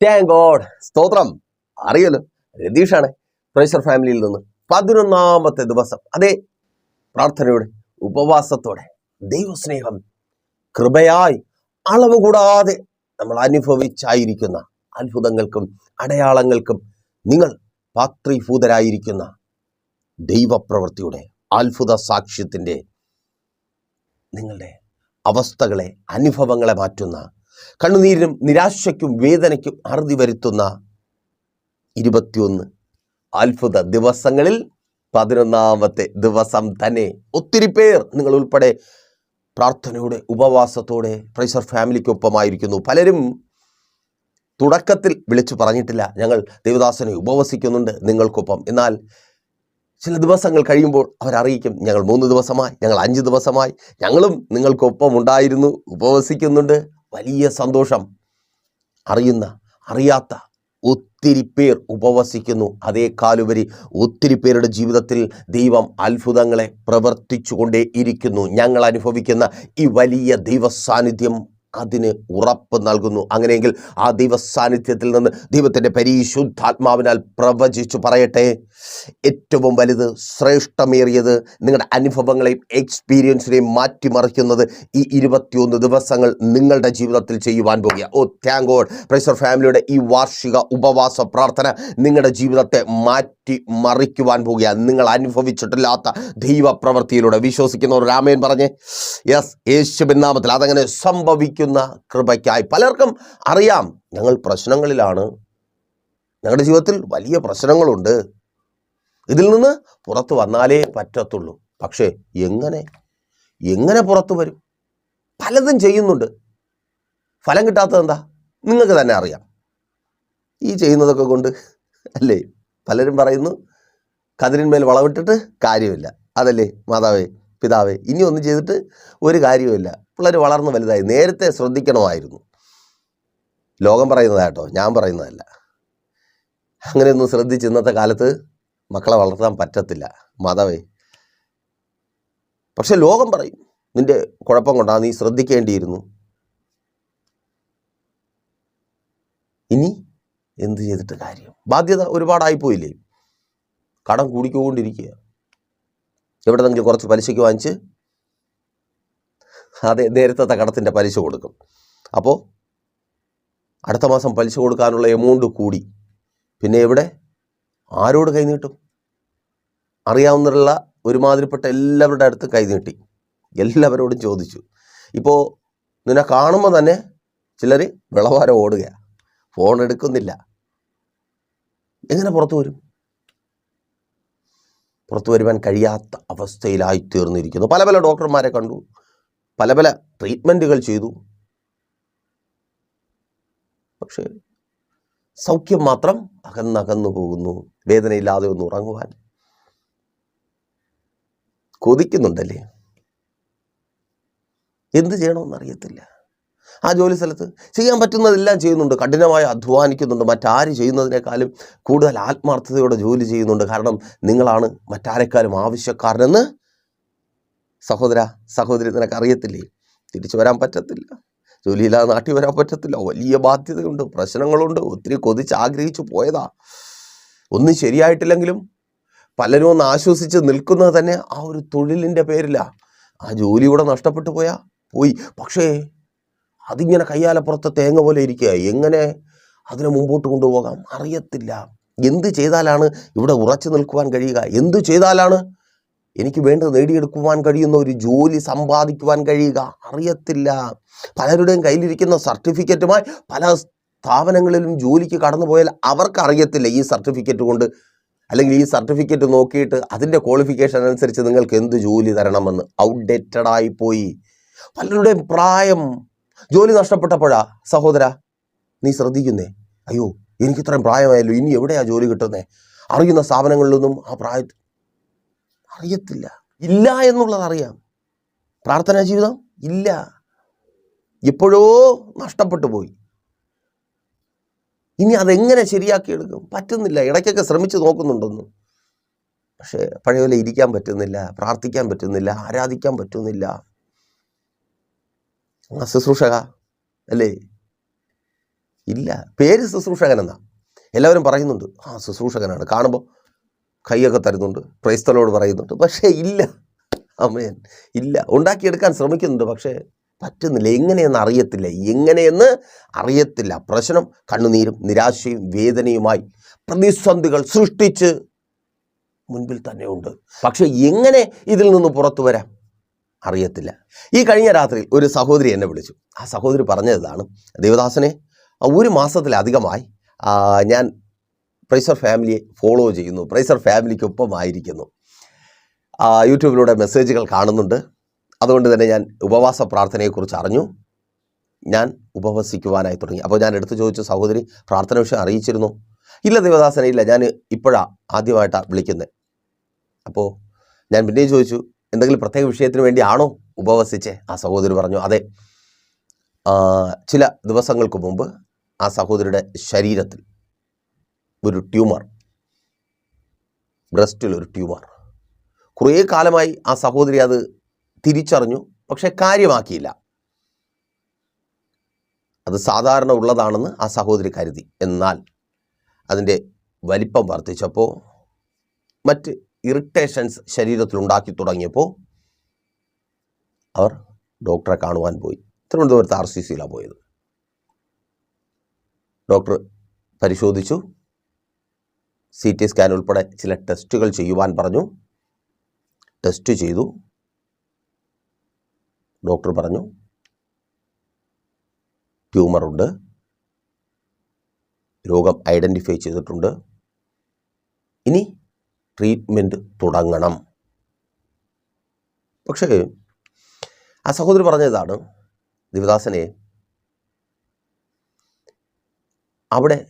Thank God സ്തോത്രം. അറിയല്ലോ. രതീഷാണ് പ്രൈസർ ഫാമിലിയിൽ നിന്ന് പതിനൊന്നാമത്തെ ദിവസം. അതെ പ്രാർത്ഥനയോടെ ഉപവാസത്തോടെ ദൈവസ്നേഹം കൃപയായി അളവ് കൂടാതെ നമ്മൾ അനുഭവിച്ചായിരിക്കുന്ന അത്ഭുതങ്ങൾക്കും അടയാളങ്ങൾക്കും നിങ്ങൾ പാത്രീഭൂതരായിരിക്കുന്ന ദൈവപ്രവൃത്തിയുടെ അത്ഭുത സാക്ഷ്യത്തിന്റെ നിങ്ങളുടെ അവസ്ഥകളെ അനുഭവങ്ങളെ മാറ്റുന്ന കണ്ണുനീരിനും നിരാശയ്ക്കും വേദനയ്ക്കും അറുതി വരുത്തുന്ന ഇരുപത്തിയൊന്ന് അത്ഭുത ദിവസങ്ങളിൽ പതിനൊന്നാമത്തെ ദിവസം തന്നെ ഒത്തിരി പേർ നിങ്ങൾ ഉൾപ്പെടെ പ്രാർത്ഥനയോടെ ഉപവാസത്തോടെ പ്രൈസർ ഫാമിലിക്കൊപ്പമായിരിക്കുന്നു. പലരും തുടക്കത്തിൽ വിളിച്ചു പറഞ്ഞിട്ടില്ല ഞങ്ങൾ ദേവദാസനെ ഉപവസിക്കുന്നുണ്ട് നിങ്ങൾക്കൊപ്പം. എന്നാൽ ചില ദിവസങ്ങൾ കഴിയുമ്പോൾ അവരറിയിക്കും ഞങ്ങൾ മൂന്ന് ദിവസമായി ഞങ്ങൾ അഞ്ച് ദിവസമായി ഞങ്ങളും നിങ്ങൾക്കൊപ്പം ഉണ്ടായിരുന്നു ഉപവസിക്കുന്നുണ്ട്. വലിയ സന്തോഷം. അറിയുന്ന അറിയാത്ത ഒത്തിരി പേർ ഉപവസിക്കുന്നു. അതേക്കാലുപരി ഒത്തിരി പേരുടെ ജീവിതത്തിൽ ദൈവം അത്ഭുതങ്ങളെ പ്രവർത്തിച്ചുകൊണ്ടേ ഇരിക്കുന്നു. ഞങ്ങൾ അനുഭവിക്കുന്ന ഈ വലിയ ദൈവ സാന്നിധ്യം അതിന് ഉറപ്പ് നൽകുന്നു. അങ്ങനെയെങ്കിൽ ആ ദൈവ സാന്നിധ്യത്തിൽ നിന്ന് ദൈവത്തിന്റെ പരിശുദ്ധാത്മാവിനാൽ പ്രവചിച്ചു പറയട്ടെ. ഏറ്റവും വലുത് ശ്രേഷ്ഠമേറിയത് നിങ്ങളുടെ അനുഭവങ്ങളെയും എക്സ്പീരിയൻസിനെയും മാറ്റിമറിക്കുന്നത് ഈ ഇരുപത്തിയൊന്ന് ദിവസങ്ങൾ നിങ്ങളുടെ ജീവിതത്തിൽ ചെയ്യുവാൻ പോകുക. ഓ താങ്ക് ഗോഡ് പ്രൈസർ ഫാമിലിയുടെ ഈ വാർഷിക ഉപവാസ പ്രാർത്ഥന നിങ്ങളുടെ ജീവിതത്തെ മാറ്റി മറിക്കുവാൻ പോകുക. നിങ്ങൾ അനുഭവിച്ചിട്ടില്ലാത്ത ദൈവപ്രവൃത്തിയിലൂടെ വിശ്വസിക്കുന്നവർ രാമയൻ പറഞ്ഞ് യെസ് യേശുബിൻ നാമത്തിൽ അതങ്ങനെ സംഭവിക്കുന്ന കൃപയ്ക്കായി. പലർക്കും അറിയാം ഞങ്ങൾ പ്രശ്നങ്ങളിലാണ്. ഞങ്ങളുടെ ജീവിതത്തിൽ വലിയ പ്രശ്നങ്ങളുണ്ട്. ഇതിൽ നിന്ന് പുറത്തു വന്നാലേ പറ്റത്തുള്ളൂ. പക്ഷേ എങ്ങനെ? എങ്ങനെ പുറത്തു വരും? പലതും ചെയ്യുന്നുണ്ട്. ഫലം കിട്ടാത്തത് എന്താ? നിങ്ങൾക്ക് തന്നെ അറിയാം. ഈ ചെയ്യുന്നതൊക്കെ കൊണ്ട് അല്ലേ? പലരും പറയുന്നു കതിരിന്മേൽ വളവിട്ടിട്ട് കാര്യമില്ല. അതല്ലേ മാതാവേ പിതാവേ ഇനി ഒന്നും ചെയ്തിട്ട് ഒരു കാര്യവുമില്ല. പിള്ളേർ വളർന്ന് വലുതായി. നേരത്തെ ശ്രദ്ധിക്കണമായിരുന്നു. ലോകം പറയുന്നതാട്ടോ ഞാൻ പറയുന്നതല്ല. അങ്ങനെയൊന്നും ശ്രദ്ധിച്ച് ഇന്നത്തെ കാലത്ത് മക്കളെ വളർത്താൻ പറ്റത്തില്ല. മാതാവേ. പക്ഷെ ലോകം പറയും നിന്റെ കുഴപ്പം കൊണ്ടാ നീ ശ്രദ്ധിക്കേണ്ടിയിരുന്നു. ഇനി എന്ത് ചെയ്തിട്ട് കാര്യം? ബാധ്യത ഒരുപാടായിപ്പോയില്ലേ? കടം കൂടിക്കൊണ്ടിരിക്കുക എവിടെ നിന്നെങ്കിലും കുറച്ച് പലിശയ്ക്ക് വാങ്ങിച്ച് അതെ നേരത്തെ കടത്തിന്റെ പലിശ കൊടുക്കും. അപ്പോൾ അടുത്ത മാസം പലിശ കൊടുക്കാനുള്ള എമൗണ്ട് കൂടി. പിന്നെ എവിടെ? ആരോട് കൈനീട്ടും അറിയാവുന്നവരുള്ള ഒരുമാതിരിപ്പെട്ട എല്ലാവരുടെ അടുത്ത് കൈനീട്ടി എല്ലാവരോടും ചോദിച്ചു. ഇപ്പോൾ നിന്നെ കാണുമ്പോൾ തന്നെ ചിലർ വിളവാരം ഓടുക ഫോൺ എടുക്കുന്നില്ല. എങ്ങനെ പുറത്തു വരും? പുറത്തു വരുവാൻ കഴിയാത്ത അവസ്ഥയിലായി തീർന്നിരിക്കുന്നു. പല പല ഡോക്ടർമാരെ കണ്ടു. പല പല ട്രീറ്റ്മെന്റുകൾ ചെയ്തു. പക്ഷേ സൗഖ്യം മാത്രം അകന്നകന്നു പോകുന്നു. വേദനയില്ലാതെ ഒന്ന് ഉറങ്ങുവാൻ. കൊതിക്കുന്നുണ്ടല്ലേ? എന്ത് ചെയ്യണമെന്ന് അറിയത്തില്ല ആ ജോലി സ്ഥലത്ത് ചെയ്യാൻ പറ്റുന്നതെല്ലാം ചെയ്യുന്നുണ്ട്. കഠിനമായി അധ്വാനിക്കുന്നുണ്ട്. മറ്റാര് ചെയ്യുന്നതിനേക്കാളും കൂടുതൽ ആത്മാർത്ഥതയോടെ ജോലി ചെയ്യുന്നുണ്ട്. കാരണം നിങ്ങളാണ് മറ്റാരെക്കാളും ആവശ്യക്കാരനെന്ന്. സഹോദര സഹോദരി നിനക്ക് അറിയത്തില്ലേ തിരിച്ചു വരാൻ പറ്റത്തില്ല. ജോലിയില്ലാതെ നാട്ടിൽ വരാൻ പറ്റത്തില്ല. വലിയ ബാധ്യതയുണ്ട്. പ്രശ്നങ്ങളുണ്ട്. ഒത്തിരി കൊതിച്ച് ആഗ്രഹിച്ചു പോയതാ. ഒന്നും ശരിയായിട്ടില്ലെങ്കിലും പലരും ഒന്ന് ആശ്വസിച്ച് നിൽക്കുന്നത് തന്നെ ആ ഒരു തൊഴിലിന്റെ പേരിലാണ് ആ ജോലി ഇവിടെ നഷ്ടപ്പെട്ടു പോയാ? പോയി. പക്ഷേ അതിങ്ങനെ കയ്യാലപ്പുറത്തെ തേങ്ങ പോലെ ഇരിക്കുക എങ്ങനെ അതിനെ മുമ്പോട്ട് കൊണ്ടുപോകാം? അറിയത്തില്ല. എന്ത് ചെയ്താലാണ് ഇവിടെ ഉറച്ചു നിൽക്കുവാൻ കഴിയുക? എന്ത് ചെയ്താലാണ് എനിക്ക് വേണ്ടത് നേടിയെടുക്കുവാൻ കഴിയുന്ന ഒരു ജോലി സമ്പാദിക്കുവാൻ കഴിയുക? അറിയത്തില്ല. പലരുടെയും കയ്യിലിരിക്കുന്ന സർട്ടിഫിക്കറ്റുമായി പല സ്ഥാപനങ്ങളിലും ജോലിക്ക് കടന്നു പോയാൽ അവർക്ക് അറിയത്തില്ല ഈ സർട്ടിഫിക്കറ്റ് കൊണ്ട്. അല്ലെങ്കിൽ ഈ സർട്ടിഫിക്കറ്റ് നോക്കിയിട്ട് അതിന്റെ ക്വാളിഫിക്കേഷൻ അനുസരിച്ച് നിങ്ങൾക്ക് എന്ത് ജോലി തരണമെന്ന്. ഔട്ട്ഡേറ്റഡ് ആയിപ്പോയി പോയി. പലരുടെയും പ്രായം ജോലി നഷ്ടപ്പെട്ടപ്പോഴാ സഹോദര നീ ശ്രദ്ധിക്കുന്നേ. അയ്യോ എനിക്ക് ഇത്രയും പ്രായമായല്ലോ ഇനി എവിടെയാ ജോലി കിട്ടുന്നേ? അറിയുന്ന സ്ഥാപനങ്ങളിലൊന്നും ആ പ്രായ അറിയത്തില്ല. ഇല്ല എന്നുള്ളത് അറിയാം. പ്രാർത്ഥനാ ജീവിതം ഇല്ല. എപ്പോഴോ നഷ്ടപ്പെട്ടു പോയി. ഇനി അതെങ്ങനെ ശരിയാക്കിയെടുക്കും പറ്റുന്നില്ല. ഇടയ്ക്കൊക്കെ ശ്രമിച്ചു നോക്കുന്നുണ്ടെന്ന്. പക്ഷേ പഴയ പോലെ ഇരിക്കാൻ പറ്റുന്നില്ല പ്രാർത്ഥിക്കാൻ പറ്റുന്നില്ല ആരാധിക്കാൻ പറ്റുന്നില്ല. ശുശ്രൂഷക അല്ലേ? ഇല്ല. പേര് ശുശ്രൂഷകൻ എന്നാ എല്ലാവരും പറയുന്നുണ്ട്. ആ ശുശ്രൂഷകനാണ്. കാണുമ്പോൾ കൈയൊക്കെ തരുന്നുണ്ട്. ക്രൈസ്തലോട് പറയുന്നുണ്ട്. പക്ഷേ ഇല്ല. അമ്മയൻ ഇല്ല. ഉണ്ടാക്കിയെടുക്കാൻ ശ്രമിക്കുന്നുണ്ട്. പക്ഷേ പറ്റുന്നില്ല. എങ്ങനെയെന്ന് അറിയത്തില്ല. എങ്ങനെയെന്ന് അറിയത്തില്ല. പ്രശ്നം കണ്ണുനീരും നിരാശയും വേദനയുമായി പ്രതിസന്ധികൾ സൃഷ്ടിച്ച് മുൻപിൽ തന്നെയുണ്ട് പക്ഷെ എങ്ങനെ ഇതിൽ നിന്ന് പുറത്തു വരാം? അറിയത്തില്ല. ഈ കഴിഞ്ഞ രാത്രിയിൽ ഒരു സഹോദരി എന്നെ വിളിച്ചു. ആ സഹോദരി പറഞ്ഞതാണ് ദേവദാസനെ ഒരു മാസത്തിലധികമായി ഞാൻ പ്രൈസർ ഫാമിലിയെ ഫോളോ ചെയ്യുന്നു. പ്രൈസർ ഫാമിലിക്കൊപ്പമായിരിക്കുന്നു. ആയിരിക്കുന്നു യൂട്യൂബിലൂടെ മെസ്സേജുകൾ കാണുന്നുണ്ട്. അതുകൊണ്ട് തന്നെ ഞാൻ ഉപവാസ പ്രാർത്ഥനയെക്കുറിച്ച് അറിഞ്ഞു. ഞാൻ ഉപവസിക്കുവാനായി തുടങ്ങി. അപ്പോൾ ഞാൻ എടുത്തു ചോദിച്ചു സഹോദരി പ്രാർത്ഥന വിഷയം അറിയിച്ചിരുന്നു. ഇല്ല ദേവദാസന ഇല്ല. ഞാൻ ഇപ്പോഴാണ് ആദ്യമായിട്ടാണ് വിളിക്കുന്നത് അപ്പോൾ ഞാൻ പിന്നെയും ചോദിച്ചു എന്തെങ്കിലും പ്രത്യേക വിഷയത്തിന് ആണോ ഉപവസിച്ചേ? ആ സഹോദരി പറഞ്ഞു അതെ. ചില ദിവസങ്ങൾക്ക് മുമ്പ് ആ സഹോദരിയുടെ ശരീരത്തിൽ ഒരു ട്യൂമർ ബ്രസ്റ്റിൽ ഒരു ട്യൂമർ. കുറേ കാലമായി ആ സഹോദരി അത് തിരിച്ചറിഞ്ഞു പക്ഷെ കാര്യമാക്കിയില്ല. അത് സാധാരണ ഉള്ളതാണെന്ന് ആ സഹോദരി കരുതി. എന്നാൽ അതിന്റെ വലിപ്പം വർദ്ധിച്ചപ്പോൾ മറ്റ് ഇറിറ്റേഷൻസ് ശരീരത്തിൽ ഉണ്ടാക്കി തുടങ്ങിയപ്പോൾ അവർ ഡോക്ടറെ കാണുവാൻ പോയി. തിരുവനന്തപുരത്ത് ആർ സി സിയിലാണ് പോയത്. ഡോക്ടർ പരിശോധിച്ചു. സി ടി സ്കാൻ ഉൾപ്പെടെ ചില ടെസ്റ്റുകൾ ചെയ്യുവാൻ പറഞ്ഞു. ടെസ്റ്റ് ചെയ്തു. ഡോക്ടർ പറഞ്ഞു. ട്യൂമറുണ്ട് രോഗം ഐഡന്റിഫൈ ചെയ്തിട്ടുണ്ട്. ഇനി ട്രീറ്റ്മെന്റ് തുടങ്ങണം. പക്ഷേ ആ സഹോദരി പറഞ്ഞതാണ് ദിവദാസനെ അവിടെ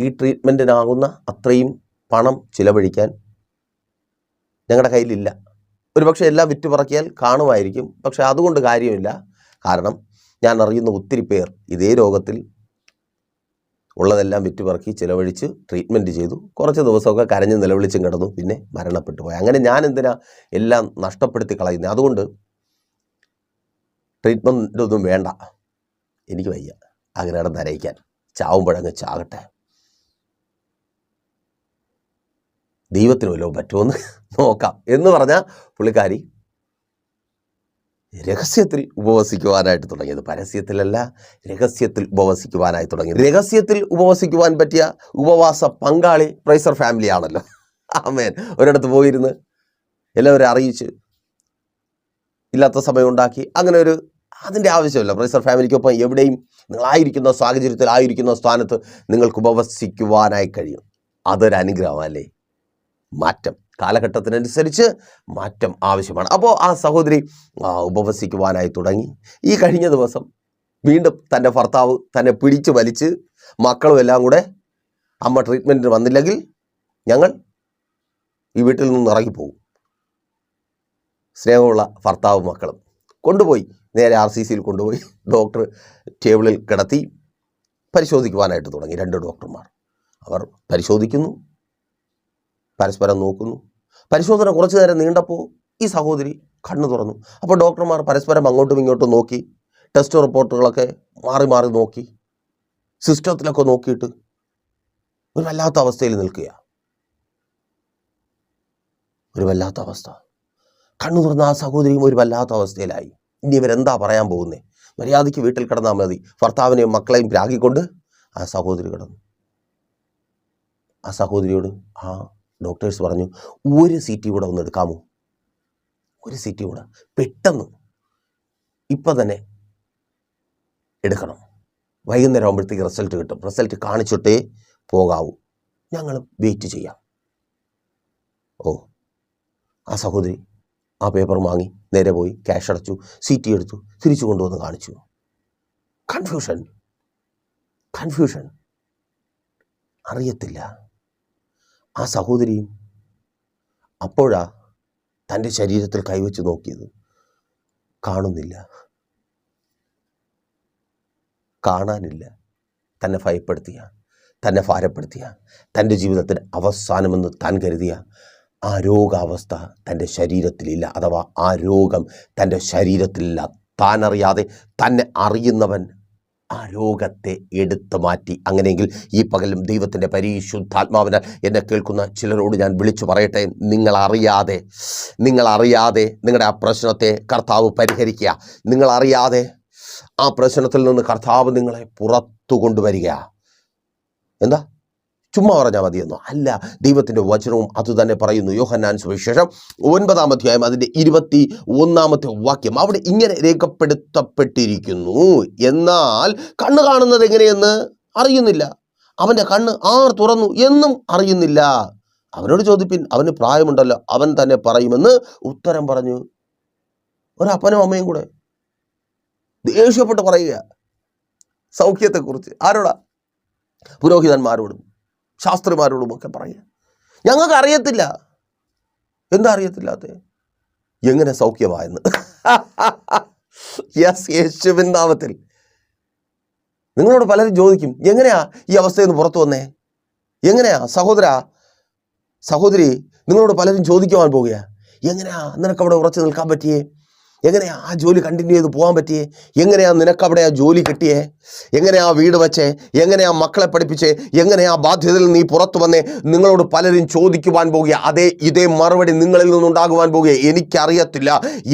ഈ ട്രീറ്റ്മെന്റിനാകുന്ന അത്രയും പണം ചിലവഴിക്കാൻ ഞങ്ങളുടെ കയ്യിലില്ല. ഒരുപക്ഷെ എല്ലാം വിറ്റുപറക്കിയാൽ കാണുമായിരിക്കും. പക്ഷേ അതുകൊണ്ട് കാര്യമില്ല. കാരണം ഞാൻ അറിയുന്ന ഒത്തിരി പേർ ഇതേ രോഗത്തിൽ ഉള്ളതെല്ലാം വിറ്റുപറക്കി ചിലവഴിച്ച് ട്രീറ്റ്മെന്റ് ചെയ്തു. കുറച്ച് ദിവസമൊക്കെ കരഞ്ഞ് നിലവിളിച്ചും കിടന്നു. പിന്നെ മരണപ്പെട്ടു പോയി. അങ്ങനെ ഞാൻ എന്തിനാ എല്ലാം നഷ്ടപ്പെടുത്തി കളയുന്നത് അതുകൊണ്ട് ട്രീറ്റ്മെന്റ് ഒന്നും വേണ്ട. എനിക്ക് വയ്യ. അങ്ങനെ നരയിക്കാൻ. ചാവുമ്പോഴങ്ങ് ചാകട്ടെ. ദൈവത്തിന് വല്ലതും പറ്റുമെന്ന് നോക്കാം. എന്ന് പറഞ്ഞ പുള്ളിക്കാരി രഹസ്യത്തിൽ ഉപവസിക്കുവാനായിട്ട് തുടങ്ങിയത് പരസ്യത്തിലല്ല രഹസ്യത്തിൽ ഉപവസിക്കുവാനായി തുടങ്ങി. രഹസ്യത്തിൽ ഉപവസിക്കുവാൻ പറ്റിയ ഉപവാസ പങ്കാളി പ്രൈസർ ഫാമിലി ആണല്ലോ. ആമേൻ. ഒരിടത്ത് പോയിരുന്ന് എല്ലാവരും അറിയിച്ച് ഇല്ലാത്ത സമയം ഉണ്ടാക്കി. അങ്ങനെ ഒരു അതിന്റെ ആവശ്യമില്ല. പ്രൈസർ ഫാമിലിക്കൊപ്പം എവിടെയും നിങ്ങളായിരിക്കുന്ന സാഹചര്യത്തിൽ ആയിരിക്കുന്ന സ്ഥാനത്ത് നിങ്ങൾക്ക് ഉപവസിക്കുവാനായി കഴിയും. അതൊരു അനുഗ്രഹമല്ലേ മാറ്റം. കാലഘട്ടത്തിനനുസരിച്ച് മാറ്റം ആവശ്യമാണ്. അപ്പോൾ ആ സഹോദരി ഉപവസിക്കുവാനായി തുടങ്ങി. ഈ കഴിഞ്ഞ ദിവസം വീണ്ടും തന്റെ ഭർത്താവ് തന്നെ പിടിച്ച് വലിച്ച് മക്കളും എല്ലാം കൂടെ അമ്മ ട്രീറ്റ്മെന്റിന് വന്നില്ലെങ്കിൽ ഞങ്ങൾ ഈ വീട്ടിൽ നിന്ന് ഇറങ്ങിപ്പോകും. സ്നേഹമുള്ള ഭർത്താവും മക്കളും കൊണ്ടുപോയി. നേരെ ആർ സി സിയിൽ കൊണ്ടുപോയി. ഡോക്ടർ ടേബിളിൽ കിടത്തി പരിശോധിക്കുവാനായിട്ട് തുടങ്ങി. രണ്ട് ഡോക്ടർമാർ. അവർ പരിശോധിക്കുന്നു. പരസ്പരം നോക്കുന്നു. പരിശോധന കുറച്ചു നേരം നീണ്ടപ്പോൾ ഈ സഹോദരി കണ്ണു തുറന്നു. അപ്പോൾ ഡോക്ടർമാർ പരസ്പരം അങ്ങോട്ടും ഇങ്ങോട്ടും നോക്കി. ടെസ്റ്റ് റിപ്പോർട്ടുകളൊക്കെ മാറി മാറി നോക്കി. സിസ്റ്റത്തിലൊക്കെ നോക്കിയിട്ട് ഒരു വല്ലാത്ത അവസ്ഥയിൽ നിൽക്കുക ഒരു വല്ലാത്ത അവസ്ഥ. കണ്ണു തുറന്ന ആ സഹോദരിയും ഒരു വല്ലാത്ത അവസ്ഥയിലായി. ഇനി ഇവരെന്താ പറയാൻ പോകുന്നേ? മര്യാദയ്ക്ക് വീട്ടിൽ കിടന്നാൽ മതി. ഭർത്താവിനെയും മക്കളെയും രാഗിക്കൊണ്ട് ആ സഹോദരി കിടന്നു. ആ സഹോദരിയോട് ആ ഡോക്ടേഴ്സ് പറഞ്ഞു ഒരു സീറ്റ് കൂടെ ഒന്ന് എടുക്കാമോ? ഒരു സീറ്റ് കൂടെ പെട്ടെന്ന്. ഇപ്പം തന്നെ എടുക്കണം. വൈകുന്നേരം ആകുമ്പോഴത്തേക്ക് റിസൾട്ട് കിട്ടും. റിസൾട്ട് കാണിച്ചിട്ടേ പോകാവൂ. ഞങ്ങൾ വെയിറ്റ് ചെയ്യാം. ഓ ആ സഹോദരി ആ പേപ്പർ വാങ്ങി നേരെ പോയി ക്യാഷ് അടച്ചു സീറ്റ് എടുത്തു തിരിച്ചു കൊണ്ടുവന്ന് കാണിച്ചു. കൺഫ്യൂഷൻ കൺഫ്യൂഷൻ അറിയത്തില്ല. ആ സഹോദരിയും അപ്പോഴാ തന്റെ ശരീരത്തിൽ കൈവച്ച് നോക്കിയത്. കാണുന്നില്ല. കാണാനില്ല. തന്നെ ഭയപ്പെടുത്തിയ തന്നെ ഭാരപ്പെടുത്തിയ തന്റെ ജീവിതത്തിന് അവസാനമെന്ന് താൻ കരുതിയ ആ രോഗാവസ്ഥ തന്റെ ശരീരത്തിലില്ല അഥവാ ആ രോഗം തന്റെ ശരീരത്തിലില്ല. താൻ അറിയാതെ തന്നെ അറിയുന്നവൻ ആ രോഗത്തെ എടുത്തു മാറ്റി. അങ്ങനെയെങ്കിൽ ഈ പകലും ദൈവത്തിന്റെ പരിശുദ്ധാത്മാവിനാൽ എന്നെ കേൾക്കുന്ന ചിലരോട് ഞാൻ വിളിച്ചു പറയട്ടെ. നിങ്ങളറിയാതെ നിങ്ങളറിയാതെ നിങ്ങളുടെ ആ പ്രശ്നത്തെ കർത്താവ് പരിഹരിക്കുക. നിങ്ങളറിയാതെ ആ പ്രശ്നത്തിൽ നിന്ന് കർത്താവ് നിങ്ങളെ പുറത്തു കൊണ്ടുവരിക. എന്താ? ചുമ്മാ പറഞ്ഞാൽ മതിയെന്നോ. അല്ല ദൈവത്തിന്റെ വചനവും അതുതന്നെ പറയുന്നു. യോഹന്നാൻ സുവിശേഷം ഒൻപതാം അധ്യായം അതിന്റെ ഇരുപത്തി ഒന്നാമത്തെ വാക്യം. അവിടെ ഇങ്ങനെ രേഖപ്പെടുത്തപ്പെട്ടിരിക്കുന്നു. എന്നാൽ കണ്ണ് കാണുന്നത് എങ്ങനെയെന്ന് അറിയുന്നില്ല. അവന്റെ കണ്ണ് ആർ തുറന്നു എന്നും അറിയുന്നില്ല. അവനോട് ചോദിപ്പിൻ അവന് പ്രായമുണ്ടല്ലോ അവൻ തന്നെ പറയുമെന്ന് ഉത്തരം പറഞ്ഞു. ഒരപ്പനും അമ്മയും കൂടെ. ദേഷ്യപ്പെട്ട് പറയുക സൗഖ്യത്തെക്കുറിച്ച്. ആരോടാ? പുരോഹിതന്മാരോടും. ശാസ്ത്രിമാരോടും ഒക്കെ പറയുക. ഞങ്ങൾക്ക് അറിയത്തില്ല എന്താ അറിയത്തില്ലാത്ത? എങ്ങനെ സൗഖ്യമായെന്ന്. യെസ് യേശുവിൻ നാമത്തിൽ. നിങ്ങളോട് പലരും ചോദിക്കും എങ്ങനെയാ ഈ അവസ്ഥയിൽ നിന്ന് പുറത്തു വന്നേ? എങ്ങനെയാ? സഹോദര സഹോദരി നിങ്ങളോട് പലരും ചോദിക്കുവാൻ പോകുക എങ്ങനെയാ? നിനക്ക് അവിടെ ഉറച്ചു നിൽക്കാൻ പറ്റിയേ? എങ്ങനെയാ ആ ജോലി കണ്ടിന്യൂ ചെയ്ത് പോകാൻ പറ്റിയേ? എങ്ങനെയാ നിനക്ക് അവിടെ ആ ജോലി കിട്ടിയേ? എങ്ങനെയാ വീട് വെച്ചേ? എങ്ങനെയാ മക്കളെ പഠിപ്പിച്ചേ? എങ്ങനെയാ ബാധ്യതയിൽ നീ പുറത്തു വന്നേ? നിങ്ങളോട് പലരും ചോദിക്കുവാൻ പോകുക അതേ ഇതേ മറുപടി നിങ്ങളിൽ നിന്നുണ്ടാകുവാൻ പോകുക എനിക്കറിയത്തില്ല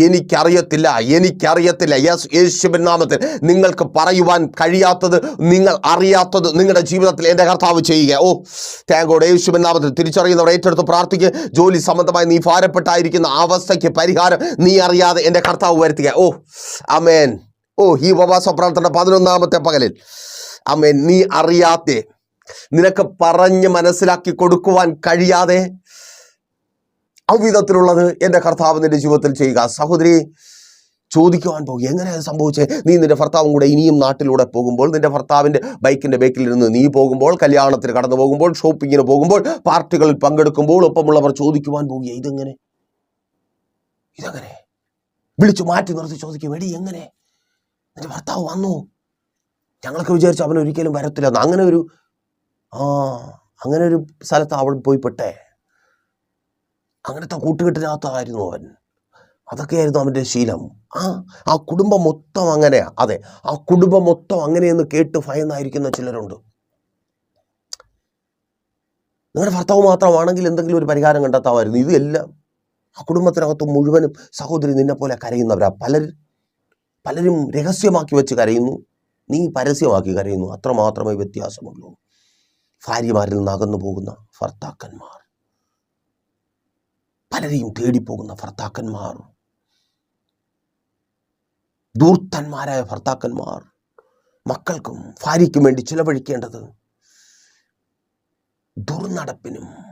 എനിക്കറിയത്തില്ല എനിക്കറിയത്തില്ല. യെസ് യേശുവിൻ നാമത്തിൽ നിങ്ങൾക്ക് പറയുവാൻ കഴിയാത്തത് നിങ്ങൾ അറിയാത്തത് നിങ്ങളുടെ ജീവിതത്തിൽ എന്റെ കർത്താവ് ചെയ്യുക. ഓ താങ്കോട് യേശുവിൻ നാമത്തിൽ തിരിച്ചറിയുന്നവർ ഏറ്റെടുത്ത് പ്രാർത്ഥിക്കുക ജോലി സംബന്ധമായി നീ ഭാരപ്പെട്ടായിരിക്കുന്ന അവസ്ഥയ്ക്ക് പരിഹാരം നീ അറിയാതെ എന്റെ കർത്താവ് വരുത്തുക. ഓ അമേൻ ഓ ഈ ഉപവാസ പ്രാർത്ഥന പതിനൊന്നാമത്തെ പകലിൽ. അമേൻ നീ അറിയാതെ നിനക്ക് പറഞ്ഞ് മനസ്സിലാക്കി കൊടുക്കുവാൻ കഴിയാതെ അവിധത്തിലുള്ളത് എന്റെ കർത്താവ് നിന്റെ ജീവിതത്തിൽ ചെയ്യുക. സഹോദരി ചോദിക്കുവാൻ പോകും. എങ്ങനെയാണ് സംഭവിച്ചത് നീ നിന്റെ ഭർത്താവും കൂടെ ഇനിയും നാട്ടിലൂടെ പോകുമ്പോൾ നിന്റെ ഭർത്താവിന്റെ ബൈക്കിന്റെ ബേക്കിലിരുന്ന് നീ പോകുമ്പോൾ കല്യാണത്തിന് കടന്നു പോകുമ്പോൾ ഷോപ്പിങ്ങിന് പോകുമ്പോൾ പാർട്ടികളിൽ പങ്കെടുക്കുമ്പോൾ ഒപ്പമുള്ളവർ ചോദിക്കുവാൻ പോകുക. ഇതെങ്ങനെ? ഇതെങ്ങനെ? വിളിച്ചു മാറ്റി നിർത്തി ചോദിക്കും എടി എങ്ങനെ? എന്റെ ഭർത്താവ് വന്നു. ഞങ്ങളൊക്കെ വിചാരിച്ചു അവൻ ഒരിക്കലും വരത്തില്ല. അങ്ങനെ ഒരു ആ അങ്ങനെ ഒരു സ്ഥലത്ത് അവൾ പോയി പെട്ടേ അങ്ങനത്തെ കൂട്ടുകെട്ടിനകത്തായിരുന്നു അവൻ. അതൊക്കെയായിരുന്നു അവന്റെ ശീലം. ആ ആ കുടുംബം മൊത്തം അങ്ങനെയാ. അതെ ആ കുടുംബം മൊത്തം അങ്ങനെയെന്ന് കേട്ട് ഭയന്നായിരിക്കുന്ന ചിലരുണ്ട്. നിങ്ങളുടെ ഭർത്താവ് മാത്രമാണെങ്കിൽ എന്തെങ്കിലും ഒരു പരിഹാരം കണ്ടെത്താമായിരുന്നു. ഇതെല്ലാം ആ കുടുംബത്തിനകത്ത് മുഴുവനും സഹോദരി നിന്നെ പോലെ കരയുന്നവരാ പലരും പലരും രഹസ്യമാക്കി വെച്ച് കരയുന്നു. നീ പരസ്യമാക്കി കരയുന്നു. അത്രമാത്രമേ വ്യത്യാസമുള്ളൂ. ഭാര്യമാരിൽ നിന്ന് അകന്നു പോകുന്ന ഭർത്താക്കന്മാർ. പലരെയും തേടിപ്പോകുന്ന ഭർത്താക്കന്മാർ. ദൂർത്തന്മാരായ ഭർത്താക്കന്മാർ. മക്കൾക്കും ഭാര്യയ്ക്കും വേണ്ടി ചിലവഴിക്കേണ്ടത് ദുർനടപ്പിനും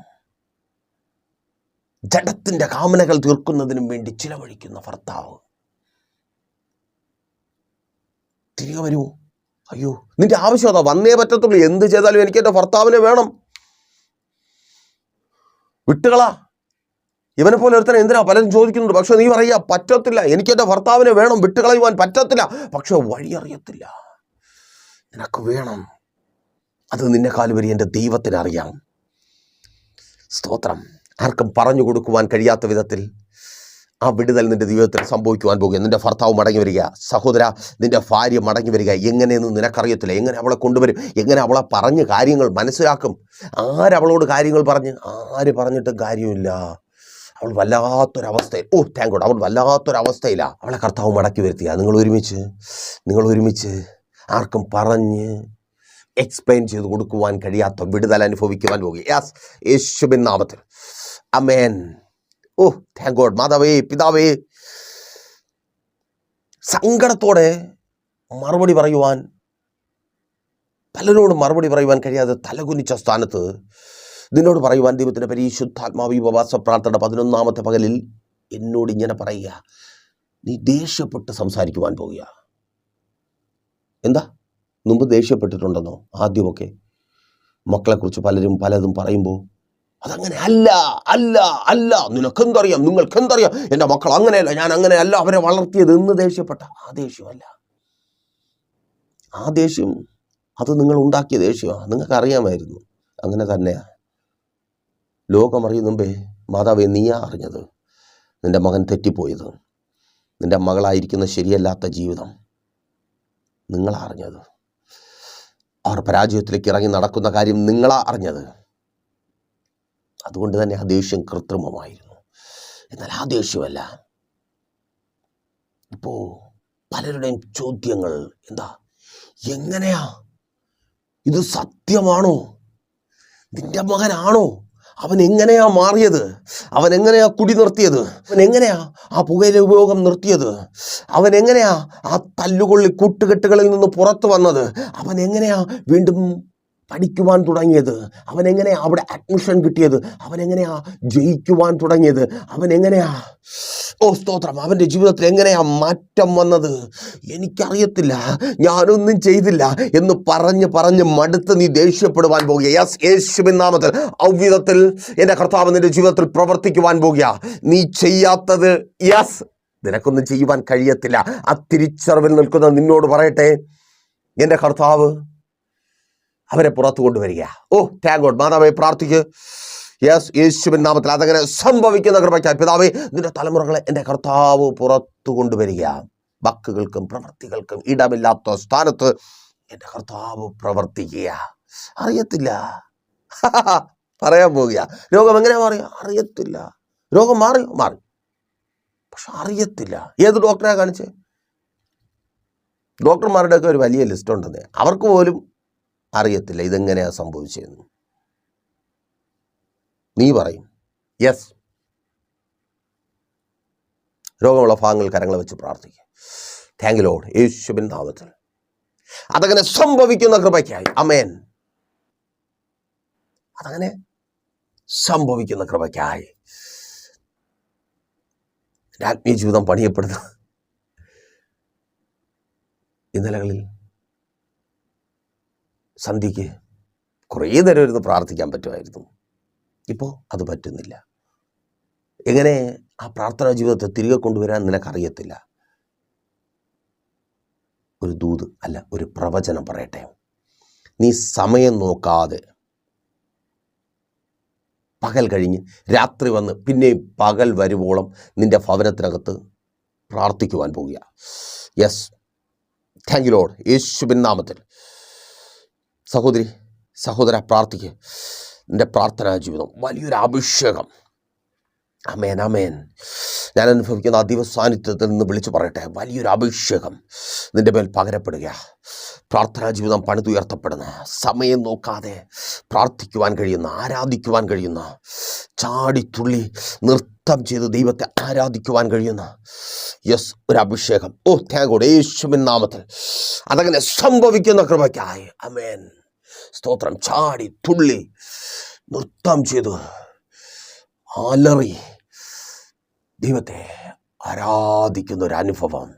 ജഡത്തിന്റെ കാമനകൾ തീർക്കുന്നതിനും വേണ്ടി ചിലവഴിക്കുന്ന ഭർത്താവ്. തിരികെ വരുമോ അയ്യോ നിന്റെ ആവശ്യം അതാ. വന്നേ പറ്റത്തുള്ളൂ. എന്ത് ചെയ്താലും എനിക്ക് എന്റെ ഭർത്താവിനെ വേണം. വിട്ടുകളാ. ഇവനെ പോലെ ഒരുത്തനെ എന്തിനാ പലരും ചോദിക്കുന്നുണ്ട്? പക്ഷെ നീ പറയുക പറ്റത്തില്ല. എനിക്ക് എന്റെ ഭർത്താവിനെ വേണം. വിട്ടുകളയുവാൻ പറ്റത്തില്ല. പക്ഷെ വഴി അറിയത്തില്ല. നിനക്ക് വേണം. അത് നിന്നെക്കാളുപരി എന്റെ ദൈവത്തിനറിയാം സ്തോത്രം. ആർക്കും പറഞ്ഞു കൊടുക്കുവാൻ കഴിയാത്ത വിധത്തിൽ ആ വിടുതൽ നിന്റെ ജീവിതത്തിൽ സംഭവിക്കുവാൻ പോകുക നിന്റെ ഭർത്താവ് മടങ്ങി വരിക. സഹോദര നിന്റെ ഭാര്യ മടങ്ങി വരിക. എങ്ങനെയെന്ന് നിനക്കറിയത്തില്ല. എങ്ങനെ അവളെ കൊണ്ടുവരും? എങ്ങനെ അവളെ പറഞ്ഞ് കാര്യങ്ങൾ മനസ്സിലാക്കും? ആരവളോട് കാര്യങ്ങൾ പറഞ്ഞ്? ആര് പറഞ്ഞിട്ടും കാര്യമില്ല. അവൾ വല്ലാത്തൊരവസ്ഥയിൽ ഓ താങ്ക് ഗോഡ് അവൾ വല്ലാത്തൊരവസ്ഥയിലാണ് അവളെ കർത്താവ് മടക്കി വരുത്തിയ. നിങ്ങൾ ഒരുമിച്ച് നിങ്ങൾ ഒരുമിച്ച് ആർക്കും പറഞ്ഞ് എക്സ്പ്ലെയിൻ ചെയ്ത് കൊടുക്കുവാൻ കഴിയാത്ത വിടുതൽ അനുഭവിക്കുവാൻ പോകുക. യാസ് യേശുബിൻ നാമത്തിൽ. അമേൻ ഓ താങ്ക് ഗോഡ് മാതാവേ പിതാവേ സങ്കടത്തോടെ മറുപടി പറയുവാൻ പലരോടും മറുപടി പറയുവാൻ കഴിയാതെ തലകുനിച്ച സ്ഥാനത്ത് നിന്നോട് പറയുവാൻ ദൈവത്തിന്റെ പരിശുദ്ധാത്മാവി ഉപവാസ പ്രാർത്ഥന പതിനൊന്നാമത്തെ പകലിൽ എന്നോട് ഇങ്ങനെ പറയുക. നീ ദേഷ്യപ്പെട്ട് സംസാരിക്കുവാൻ പോകുക എന്താ? മുമ്പ് ദേഷ്യപ്പെട്ടിട്ടുണ്ടെന്നോ? ആദ്യമൊക്കെ മക്കളെക്കുറിച്ച് പലരും പലതും പറയുമ്പോൾ അതങ്ങനെ അല്ല അല്ല അല്ല. നിനക്കെന്തറിയാം? നിങ്ങൾക്ക് എന്തറിയാം എന്റെ മക്കൾ അങ്ങനെയല്ല. ഞാൻ അങ്ങനെയല്ല അവരെ വളർത്തിയത് എന്ന് ദേഷ്യപ്പെട്ട ആ ദേഷ്യമല്ല. ആ ദേഷ്യം അത് നിങ്ങൾ ഉണ്ടാക്കിയ ദേഷ്യമാണ് നിങ്ങൾക്ക് അറിയാമായിരുന്നു അങ്ങനെ തന്നെയാ. ലോകം മുമ്പേ മാതാവേ നീയാ അറിഞ്ഞത്. നിന്റെ മകൻ തെറ്റിപ്പോയത്. നിന്റെ മകളായിരിക്കുന്ന ശരിയല്ലാത്ത ജീവിതം. നിങ്ങളാ അറിഞ്ഞത്. അവർ പരാജയത്തിലേക്ക് ഇറങ്ങി നടക്കുന്ന കാര്യം നിങ്ങളാ അറിഞ്ഞത്. അതുകൊണ്ട് തന്നെ ആ ദേഷ്യം കൃത്രിമമായിരുന്നു. എന്നാൽ ആ ദേഷ്യമല്ല. ഇപ്പോൾ പലരുടെയും ചോദ്യങ്ങൾ എന്താ? എങ്ങനെയാ? ഇത് സത്യമാണോ? നിന്റെ മകനാണോ? അവൻ എങ്ങനെയാ മാറിയത്? അവൻ എങ്ങനെയാ കുടി നിർത്തിയത്? അവൻ എങ്ങനെയാ ആ പുകയിലെ ഉപയോഗം നിർത്തിയത്? അവൻ എങ്ങനെയാ ആ തല്ലുകൊള്ളി കൂട്ടുകെട്ടുകളിൽ നിന്ന് പുറത്തു വന്നത്? അവൻ എങ്ങനെയാ വീണ്ടും പഠിക്കുവാൻ തുടങ്ങിയത്. അവൻ എങ്ങനെയാ അവിടെ അഡ്മിഷൻ കിട്ടിയത്? അവനെങ്ങനെയാ ജയിക്കുവാൻ തുടങ്ങിയത്? അവൻ എങ്ങനെയാ ഓ സ്തോത്രം. അവന്റെ ജീവിതത്തിൽ എങ്ങനെയാ മാറ്റം വന്നത്? എനിക്കറിയത്തില്ല. ഞാനൊന്നും ചെയ്തില്ല എന്ന് പറഞ്ഞ് പറഞ്ഞ് മടുത്ത് നീ ദേഷ്യപ്പെടുവാൻ പോകുക. യെസ് യേശുവിൻ നാമത്തിൽ ഔവിധത്തിൽ എന്റെ കർത്താവ് നിന്റെ ജീവിതത്തിൽ പ്രവർത്തിക്കുവാൻ പോകുക. നീ ചെയ്യാത്തത് യെസ് നിനക്കൊന്നും ചെയ്യുവാൻ കഴിയത്തില്ല. ആ തിരിച്ചറിവിൽ നിൽക്കുന്ന നിന്നോട് പറയട്ടെ. എന്റെ കർത്താവ് അവരെ പുറത്തു കൊണ്ടുവരിക. ഓ താങ്ക് ഗോഡ് മാതാവെ പ്രാർത്ഥിക്കുക യെസ് യേശുവിൻ നാമത്തിൽ അതങ്ങനെ സംഭവിക്കുന്ന കൃപയ്ക്കായി. പിതാവേ നിന്റെ തലമുറകളെ എന്റെ കർത്താവ് പുറത്തു കൊണ്ടുവരിക. വാക്കുകൾക്കും പ്രവൃത്തികൾക്കും ഇടമില്ലാത്ത സ്ഥാനത്ത് എന്റെ കർത്താവ് പ്രവർത്തിക്കുക. അറിയത്തില്ല. പറയാൻ പോവുക രോഗം എങ്ങനെ മാറിയ? അറിയത്തില്ല. രോഗം മാറി മാറി. പക്ഷെ അറിയത്തില്ല. ഏത് ഡോക്ടറെ കാണിച്ചേ? ഡോക്ടർമാരുടെയൊക്കെ ഒരു വലിയ ലിസ്റ്റ് ഉണ്ടെന്ന്. അവർക്ക് പോലും അറിയത്തില്ല. ഇതെങ്ങനെയാണ് സംഭവിച്ചതെന്ന് നീ പറയും. യെസ് രോഗമുള്ള ഭാഗങ്ങൾ കരങ്ങൾ വെച്ച് പ്രാർത്ഥിക്കുക താങ്ക് ലോഡ് യേശുബിൻ നാമത്തിൽ. അതങ്ങനെ സംഭവിക്കുന്ന കൃപയ്ക്കായി. അമേൻ അതങ്ങനെ സംഭവിക്കുന്ന കൃപയ്ക്കായി. എന്റെ ആത്മീയ ജീവിതം പണിയപ്പെടുന്ന ഇന്നലകളിൽ സന്ധ്യയ്ക്ക് കുറേ നേരം ഇരുന്ന് പ്രാർത്ഥിക്കാൻ പറ്റുമായിരുന്നു. ഇപ്പോൾ അത് പറ്റുന്നില്ല. എങ്ങനെ ആ പ്രാർത്ഥനാ ജീവിതത്തെ തിരികെ കൊണ്ടുവരാൻ നിനക്കറിയത്തില്ല? ഒരു ദൂത് അല്ല ഒരു പ്രവചനം പറയട്ടെ. നീ സമയം നോക്കാതെ പകൽ കഴിഞ്ഞ് രാത്രി വന്ന് പിന്നെയും പകൽ വരുവോളം നിന്റെ ഭവനത്തിനകത്ത് പ്രാർത്ഥിക്കുവാൻ പോവുക യെസ് താങ്ക് യു ലോഡ് യേശുബിൻ നാമത്തിൽ. സഹോദരി സഹോദര പ്രാർത്ഥിക്ക്. എന്റെ പ്രാർത്ഥനാ ജീവിതം വലിയൊരു അഭിഷേകം. അമേൻ അമേൻ ഞാൻ അനുഭവിക്കുന്ന അതീവ സാന്നിധ്യത്തിൽ നിന്ന് വിളിച്ചു പറയട്ടെ. വലിയൊരു അഭിഷേകം നിന്റെ മേൽ പകരപ്പെടുക പ്രാർത്ഥനാ ജീവിതം പണിതുയർത്തപ്പെടുന്ന. സമയം നോക്കാതെ പ്രാർത്ഥിക്കുവാൻ കഴിയുന്ന ആരാധിക്കുവാൻ കഴിയുന്ന ചാടിത്തുള്ളി നൃത്തം ചെയ്ത് ദൈവത്തെ ആരാധിക്കുവാൻ കഴിയുന്ന യെസ് ഒരു അഭിഷേകം. ഓ താങ്കോട് യേശുവിൻ നാമത്തിൽ അതങ്ങനെ സംഭവിക്കുന്ന കൃപയ്ക്കായി. അമേൻ സ്തോത്രം. ചാടി തുള്ളി നൃത്തം ചെയ്തു അലറി. ദൈവത്തെ ആരാധിക്കുന്ന ഒരു അനുഭവം.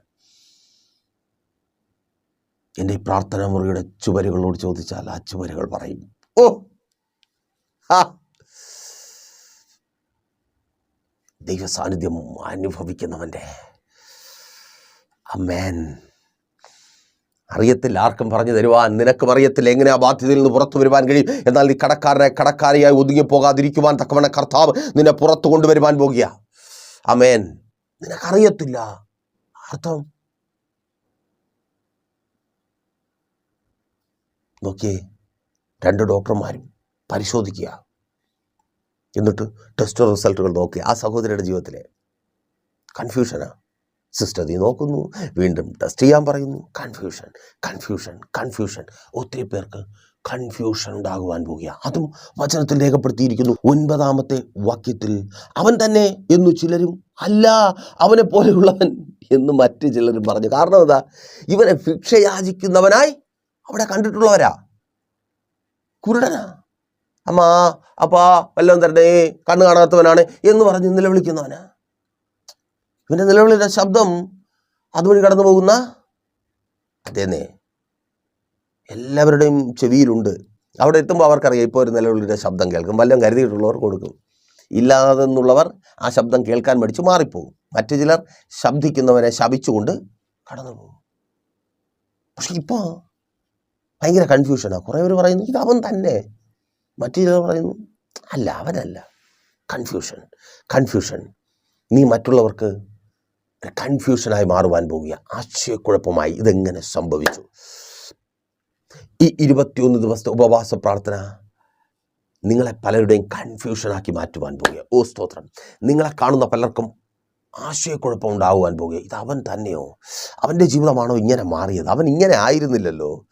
എന്റെ ഈ പ്രാർത്ഥനാ മുറിയുടെ ചുവരുകളോട് ചോദിച്ചാൽ ആ ചുവരുകൾ പറയും ഓ ദൈവ സാന്നിധ്യം അനുഭവിക്കുന്നവന്റെ. അമ്മേൻ അറിയത്തില്ല. ആർക്കും പറഞ്ഞു തരുവാൻ നിനക്കും അറിയത്തില്ല. എങ്ങനെ ആ ബാധ്യതയിൽ നിന്ന് പുറത്തു വരുവാൻ കഴിയും? എന്നാൽ നീ കടക്കാരനെ കടക്കാരിയായി ഒതുങ്ങി പോകാതിരിക്കുവാൻ തക്കവണ കർത്താവ് നിന്നെ പുറത്തു കൊണ്ടുവരുവാൻ പോകുക. അമേൻ നിനക്കറിയത്തില്ല. അർത്ഥം? നോക്കിയേ രണ്ട് ഡോക്ടർമാരും പരിശോധിക്കുക. എന്നിട്ട് ടെസ്റ്റ് റിസൾട്ടുകൾ നോക്കി ആ സഹോദരിയുടെ ജീവിതത്തിലെ കൺഫ്യൂഷനാണ് സിസ്റ്റർ നീ നോക്കുന്നു വീണ്ടും ടെസ്റ്റ് ചെയ്യാൻ പറയുന്നു. കൺഫ്യൂഷൻ കൺഫ്യൂഷൻ കൺഫ്യൂഷൻ ഒത്തിരി പേർക്ക് കൺഫ്യൂഷൻ ഉണ്ടാകുവാൻ പോകുക അതും വചനത്തിൽ രേഖപ്പെടുത്തിയിരിക്കുന്നു. ഒൻപതാമത്തെ വാക്യത്തിൽ അവൻ തന്നെ എന്നു ചിലരും അല്ല അവനെ പോലെയുള്ളവൻ എന്ന് മറ്റു ചിലരും പറഞ്ഞു. കാരണം എന്താ? ഇവനെ ഭിക്ഷയാചിക്കുന്നവനായി അവിടെ കണ്ടിട്ടുള്ളവരാ. കുരുടനാ. അമ്മാ അപ്പാ വല്ലതും തരണേ കണ്ണു കാണാത്തവനാണ് എന്ന് പറഞ്ഞ് നിലവിളിക്കുന്നവനാ. ഇവന്റെ നിലവിളിയുടെ ശബ്ദം അതുവഴി കടന്നു പോകുന്ന അതേന്നേ. എല്ലാവരുടെയും ചെവിയിലുണ്ട്. അവിടെ എത്തുമ്പോൾ അവർക്കറിയാം ഇപ്പോൾ ഒരു നിലവിളിയുടെ ശബ്ദം കേൾക്കും. വല്ലതും കരുതിയിട്ടുള്ളവർ കൊടുക്കും. ഇല്ലാതെന്നുള്ളവർ ആ ശബ്ദം കേൾക്കാൻ മടിച്ച് മാറിപ്പോകും. മറ്റു ചിലർ ശബ്ദിക്കുന്നവരെ ശപിച്ചുകൊണ്ട് കടന്നു പോകും പക്ഷെ ഇപ്പോൾ ഭയങ്കര കൺഫ്യൂഷനാണ് കുറേ പേര് പറയുന്നു ഇത് അവൻ തന്നെ. മറ്റു ചിലർ പറയുന്നു അല്ല അവനല്ല. കൺഫ്യൂഷൻ കൺഫ്യൂഷൻ നീ മറ്റുള്ളവർക്ക് കൺഫ്യൂഷനായി മാറുവാൻ പോവുക ആശയക്കുഴപ്പമായി ഇതെങ്ങനെ സംഭവിച്ചു? ഈ ഇരുപത്തിയൊന്ന് ദിവസത്തെ ഉപവാസ പ്രാർത്ഥന നിങ്ങളെ പലരുടെയും കൺഫ്യൂഷനാക്കി മാറ്റുവാൻ പോവുക ഓ സ്തോത്രം. നിങ്ങളെ കാണുന്ന പലർക്കും ആശയക്കുഴപ്പം ഉണ്ടാകുവാൻ പോവുക ഇത് അവൻ തന്നെയോ? അവന്റെ ജീവിതമാണോ ഇങ്ങനെ മാറിയത്? അവൻ ഇങ്ങനെ ആയിരുന്നില്ലല്ലോ?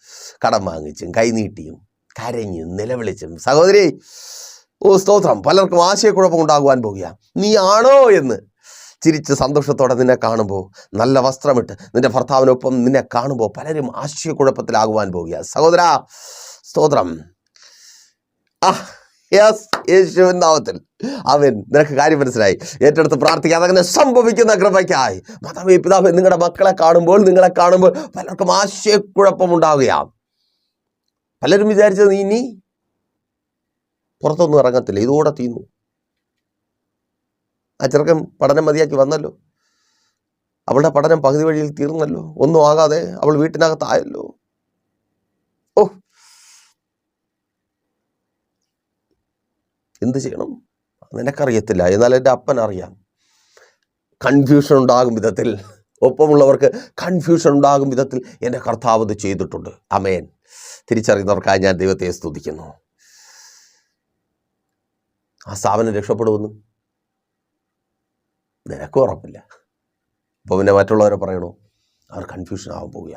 കടം വാങ്ങിച്ചും കൈനീട്ടിയും കരഞ്ഞും നിലവിളിച്ചും. സഹോദരി ഓ സ്തോത്രം. പലർക്കും ആശയക്കുഴപ്പം ഉണ്ടാകുവാൻ പോകുക നീ ആണോ എന്ന് ചിരിച്ച് സന്തോഷത്തോടെ നിന്നെ കാണുമ്പോൾ നല്ല വസ്ത്രമിട്ട് നിന്റെ ഭർത്താവിനൊപ്പം നിന്നെ കാണുമ്പോൾ പലരും ആശയക്കുഴപ്പത്തിലാകുവാൻ പോകുക സഹോദര സ്തോത്രം. ആ യെസ് അവൻ നിനക്ക് കാര്യം മനസ്സിലായി. ഏറ്റെടുത്ത് പ്രാർത്ഥിക്കാതെ അങ്ങനെ സംഭവിക്കുന്ന കൃപയ്ക്കായി. മാതാവേ പിതാവ് നിങ്ങളുടെ മക്കളെ കാണുമ്പോൾ നിങ്ങളെ കാണുമ്പോൾ പലർക്കും ആശയക്കുഴപ്പം ഉണ്ടാവുകയാണ് പലരും വിചാരിച്ചത് നീ ഇനി പുറത്തൊന്നും ഇറങ്ങത്തില്ല. ഇതോടെ തീന്നു ആ പഠനം മതിയാക്കി വന്നല്ലോ. അവളുടെ പഠനം പകുതി വഴിയിൽ തീർന്നല്ലോ. ഒന്നും ആകാതെ അവൾ വീട്ടിനകത്തായല്ലോ. ഓ. എന്ത് ചെയ്യണം? നിനക്കറിയത്തില്ല. എന്നാൽ എന്റെ അപ്പൻ അറിയാം. കൺഫ്യൂഷൻ ഉണ്ടാകും വിധത്തിൽ. ഒപ്പമുള്ളവർക്ക് കൺഫ്യൂഷൻ ഉണ്ടാകും വിധത്തിൽ എന്റെ കർത്താവ് ഇത് ചെയ്തിട്ടുണ്ട്. അമേൻ തിരിച്ചറിയുന്നവർക്കായി ഞാൻ ദൈവത്തെ സ്തുതിക്കുന്നു. ആ സ്ഥാപനം രക്ഷപ്പെടുമെന്ന് നിനക്കും ഉറപ്പില്ല. അപ്പോൾ പിന്നെ മറ്റുള്ളവരെ പറയണോ അവർ കൺഫ്യൂഷൻ ആവാൻ പോവുക